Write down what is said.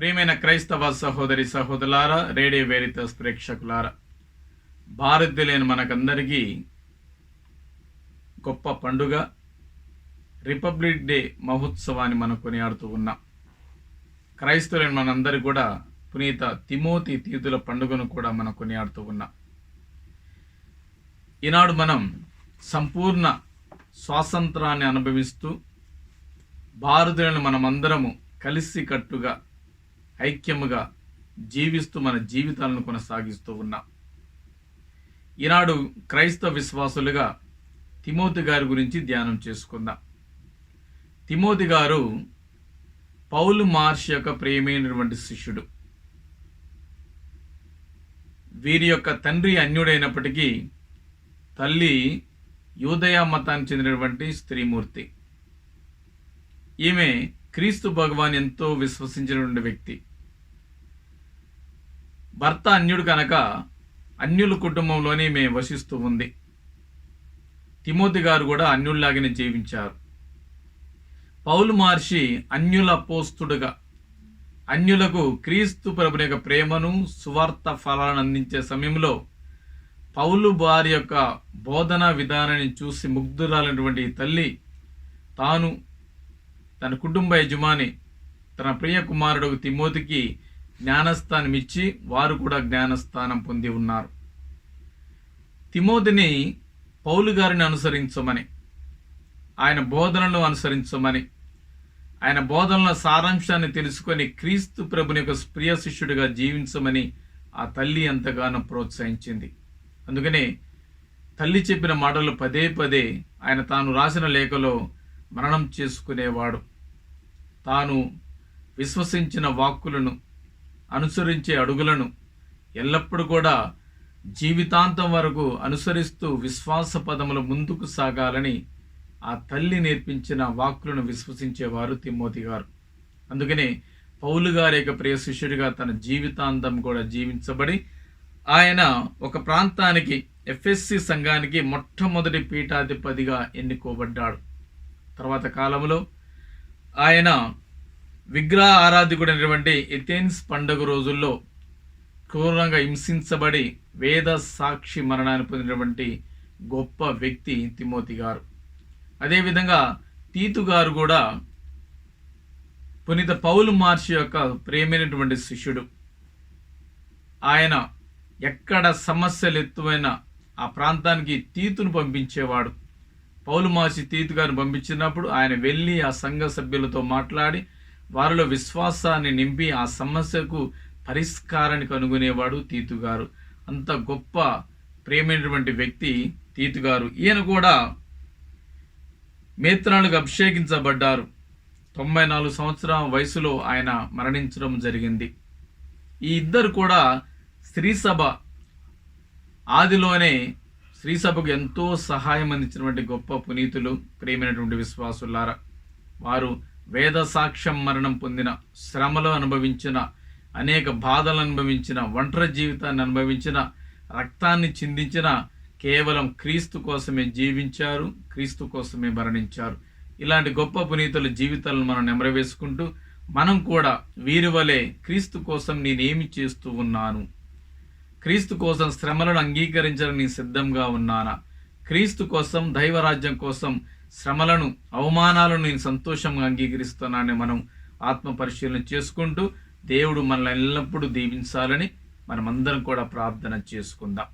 ప్రియమైన క్రైస్తవ సహోదరి సహోదరులారా రేడియో వేరితస్ ప్రేక్షకులారా భారతీయులైన మనకందరికీ గొప్ప పండుగ రిపబ్లిక్ డే మహోత్సవాన్ని మనం కొనియాడుతూ ఉన్నాం. క్రైస్తవులైన మనందరి కూడా పునీత తిమోతి తీతుల పండుగను కూడా మనం కొనియాడుతూ ఉన్నాం. ఈనాడు మనం సంపూర్ణ స్వాతంత్రాన్ని అనుభవిస్తూ భారతీయులను మనమందరము కలిసికట్టుగా ఐక్యముగా జీవిస్తూ మన జీవితాలను కొనసాగిస్తూ ఉన్నాం. ఈనాడు క్రైస్తవ విశ్వాసులుగా తిమోతి గారి గురించి ధ్యానం చేసుకుందాం. తిమోతి గారు పౌలు మార్ష్ యొక్క ప్రియమైనటువంటి శిష్యుడు. వీరి యొక్క తండ్రి అన్యుడైనప్పటికీ తల్లి యూదయ మతానికి చెందినటువంటి స్త్రీమూర్తి. ఈమె క్రీస్తు భగవాన్ ఎంతో విశ్వసించినటువంటి వ్యక్తి. భర్త అన్యుడు కనుక అన్యుల కుటుంబంలోనే మేము వసిస్తూ ఉంది. తిమోతి గారు కూడా అన్యుల్లాగానే జీవించారు. పౌలు మహర్షి అన్యుల పోస్తుడుగా అన్యులకు క్రీస్తు ప్రభుని యొక్క ప్రేమను సువార్త ఫలాలను అందించే సమయంలో పౌలు వారి యొక్క బోధనా విధానాన్ని చూసి ముగ్ధురాలైనటువంటి తల్లి తాను తన కుటుంబ యజమాని తన ప్రియ కుమారుడు తిమోతికి జ్ఞానస్థానం ఇచ్చి వారు కూడా జ్ఞానస్థానం పొంది ఉన్నారు. తిమోతిని పౌలు గారిని అనుసరించమని ఆయన బోధనలు అనుసరించమని ఆయన బోధనల సారాంశాన్ని తెలుసుకొని క్రీస్తు ప్రభుని యొక్క ప్రియ శిష్యుడిగా జీవించమని ఆ తల్లి ఎంతగానో ప్రోత్సహించింది. అందుకనే తల్లి చెప్పిన మాటలు పదే పదే ఆయన తాను రాసిన లేఖలో మరణం చేసుకునేవాడు. తాను విశ్వసించిన వాక్కులను అనుసరించే అడుగులను ఎల్లప్పుడూ కూడా జీవితాంతం వరకు అనుసరిస్తూ విశ్వాస పదములు ముందుకు సాగాలని ఆ తల్లి నేర్పించిన వాక్కులను విశ్వసించేవారు తిమ్మోతి గారు. అందుకనే పౌలు గారి యొక్క ప్రియ శిష్యుడిగా తన జీవితాంతం కూడా జీవించబడి ఆయన ఒక ప్రాంతానికి ఎఫ్ఎస్సి సంఘానికి మొట్టమొదటి పీఠాధిపతిగా ఎన్నుకోబడ్డాడు. తర్వాత కాలంలో ఆయన విగ్రహ ఆరాధికుడైనటువంటి ఎథెన్స్ పండుగ రోజుల్లో క్రూరంగా హింసించబడి వేద సాక్షి మరణాన్ని పొందినటువంటి గొప్ప వ్యక్తి తిమోతి గారు. అదేవిధంగా తీతు గారు కూడా పునీత పౌలు మార్షి యొక్క ప్రేమైనటువంటి శిష్యుడు. ఆయన ఎక్కడ సమస్యలు ఎత్తువైన ఆ ప్రాంతానికి తీతును పంపించేవాడు. పౌలు మార్చి తీతు గారిని పంపించినప్పుడు ఆయన వెళ్ళి ఆ సంఘ సభ్యులతో మాట్లాడి వారిలో విశ్వాసాన్ని నింపి ఆ సమస్యకు పరిష్కారాన్ని కనుగొనేవాడు తీతుగారు అంత గొప్ప ప్రేమైనటువంటి వ్యక్తి తీతుగారు ఈయన కూడా మేత్రాలకు అభిషేకించబడ్డారు. తొంభై నాలుగు సంవత్సరాల వయసులో ఆయన మరణించడం జరిగింది. ఈ ఇద్దరు కూడా స్త్రీ సభ ఆదిలోనే స్త్రీ సభకు ఎంతో సహాయం అందించినటువంటి గొప్ప పునీతులు ప్రేమైనటువంటి విశ్వాసులారా. వారు వేద సాక్ష్యం మరణం పొందిన శ్రమలు అనుభవించిన అనేక బాధలు అనుభవించిన ఒంటరి జీవితాన్ని అనుభవించిన రక్తాన్ని చిందించిన కేవలం క్రీస్తు కోసమే జీవించారు క్రీస్తు కోసమే మరణించారు. ఇలాంటి గొప్ప పునీతుల జీవితాలను మనం నెమరవేసుకుంటూ మనం కూడా వీరి వలె క్రీస్తు కోసం నేనేమి చేస్తూ ఉన్నాను? క్రీస్తు కోసం శ్రమలను అంగీకరించడానికి సిద్ధంగా ఉన్నానా? క్రీస్తు కోసం దైవరాజ్యం కోసం శ్రమలను అవమానాలను నేను సంతోషంగా అంగీకరిస్తున్నానని మనం ఆత్మ పరిశీలన చేసుకుంటూ దేవుడు మనల్ని ఎల్లప్పుడూ దీవించాలని మనమందరం కూడా ప్రార్థన చేసుకుందాం.